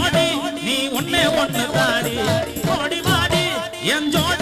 ஓடி நீ ஒன்னே ஒன்னு தாடி ஓடி வாடி என் ஜோடி